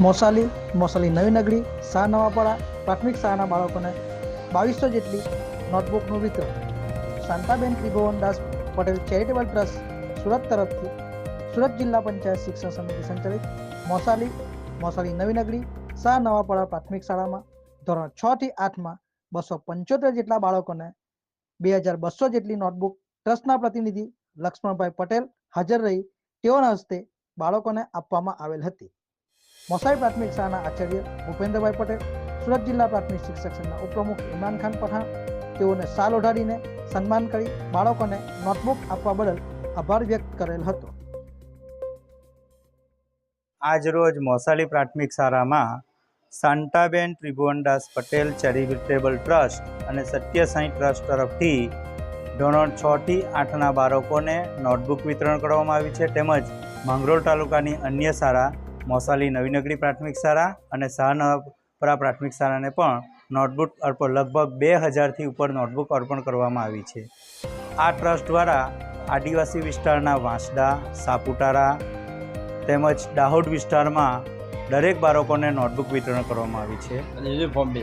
મોસાલી મોસાલી નવી નગરી, શાહ નવાપાડા પ્રાથમિક શાળાના બાળકોને બાવીસો જેટલી નોટબુકનું વિતરણ. શાંતાબેન ત્રિભુવનદાસ પટેલ ચેરિટેબલ ટ્રસ્ટ સુરત તરફથી સુરત જિલ્લા પંચાયત શિક્ષણ સમિતિ સંચાલિત મોસાલી મોસાલી નવી નગરી, શાહ નવાપાડા પ્રાથમિક શાળામાં ધોરણ છ થી આઠમાં બસો પંચોતેર જેટલા બાળકોને બે હજાર બસો જેટલી નોટબુક ટ્રસ્ટના પ્રતિનિધિ લક્ષ્મણભાઈ પટેલ હાજર રહી તેઓના હસ્તે બાળકોને આપવામાં આવેલ હતી. મોસાઈ પ્રાથમિક શાળાના આચાર્ય ભૂપેન્દ્રભાઈ પટેલ, સુરત જિલ્લા પ્રાથમિક શિક્ષક સંઘના ઉપપ્રમુખ ઇમરાન ખાન પઠાણ, તેઓને શાલ ઓઢાડીને સન્માન કરી બાળકોને નોટબુક આપવા બદલ આભાર વ્યક્ત કરેલ હતો. આજરોજ મોસાલી પ્રાથમિક શાળામાં શાંતાબેન ત્રિભુવનદાસ પટેલ ચેરિટેબલ ટ્રસ્ટ અને સત્ય સાંઈ ટ્રસ્ટ તરફથી ધોરણ છ થી આઠના બાળકોને નોટબુક વિતરણ કરવામાં આવ્યું છે. તેમજ માંગરોળ તાલુકાની અન્ય શાળા મોસાલી નવીનગરી પ્રાથમિક શાળા અને શાહનપરા પ્રાથમિક શાળાને પણ નોટબુક અર્પણ લગભગ બે હજારથી ઉપર નોટબુક અર્પણ કરવામાં આવી છે. આ ટ્રસ્ટ દ્વારા આદિવાસી વિસ્તારના વાંસદા સાપુતારા તેમજ દાહોદ વિસ્તારમાં દરેક બાળકોને નોટબુક વિતરણ કરવામાં આવી છે. અને યુનિફોર્મ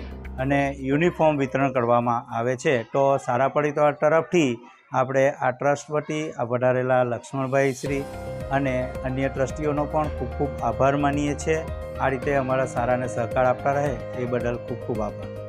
અને યુનિફોર્મ વિતરણ કરવામાં આવે છે. તો સારા પરિવાર તરફથી આપણે આ ટ્રસ્ટ વતી આ વધારેલા લક્ષ્મણભાઈ શ્રી અને અન્ય ટ્રસ્ટીઓનો પણ ખૂબ ખૂબ આભાર માનીએ છીએ. આ રીતે અમારા સારાને સહકાર આપતા રહે, એ બદલ ખૂબ ખૂબ આભાર.